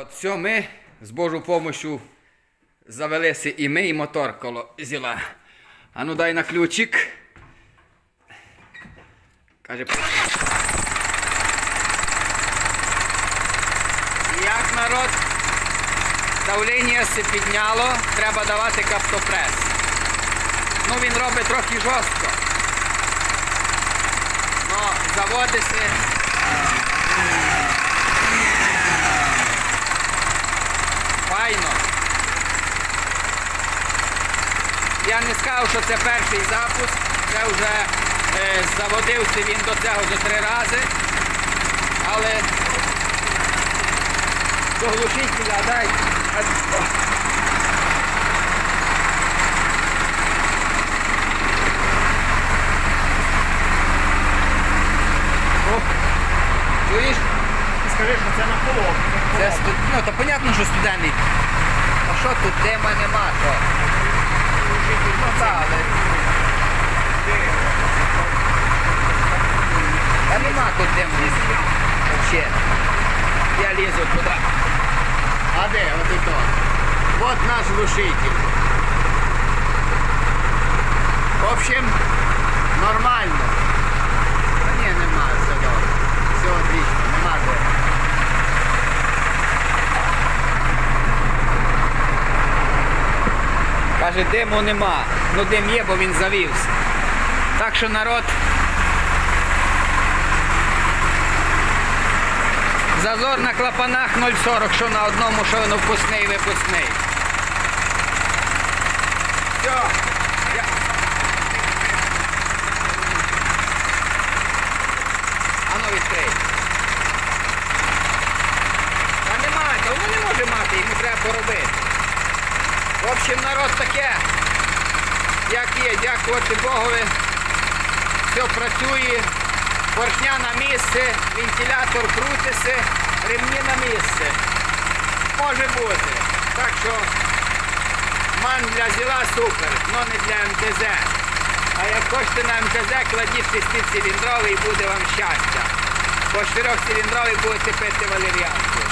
От все, ми з Божою допомогою завелися і ми, і мотор коло зіла. А ну дай на ключик. Каже. Як народ давлення се підняло, треба давати каптопрес. Ну він робить трохи жорстко. Ну, заводиться. Я не сказав, що це перший запуск. Це вже е, заводився він до цього за три рази. Але до глушителя дай. Скажи, що це на полок. Це студ... Ну, то понятно, що студенний. А що тут дима нема, що? Та нема тут диму. Вообще. Я лізу туди. А де? От то. От наш глушитель. В общем, нормально. Та ні, нема, все добре. Все отлично, нема де. Каже, диму нема. Ну дим є, бо він завівся. Так що народ. Зазор на клапанах 0,40, що на одному, що на впускний випускний. Все. Ану відкрий. Та немає, воно не може мати, йому треба поробити. В общем, народ таке, як є, дякувати Богові. Все працює, поршня на місце, вентилятор крутиться, ремні на місце. Може бути. Так що ман для зіла супер, але не для МТЗ. А як хочете на МТЗ, кладіть шестициліндровий і буде вам щастя. Бо чотирьохциліндровий будете пити валеріанку.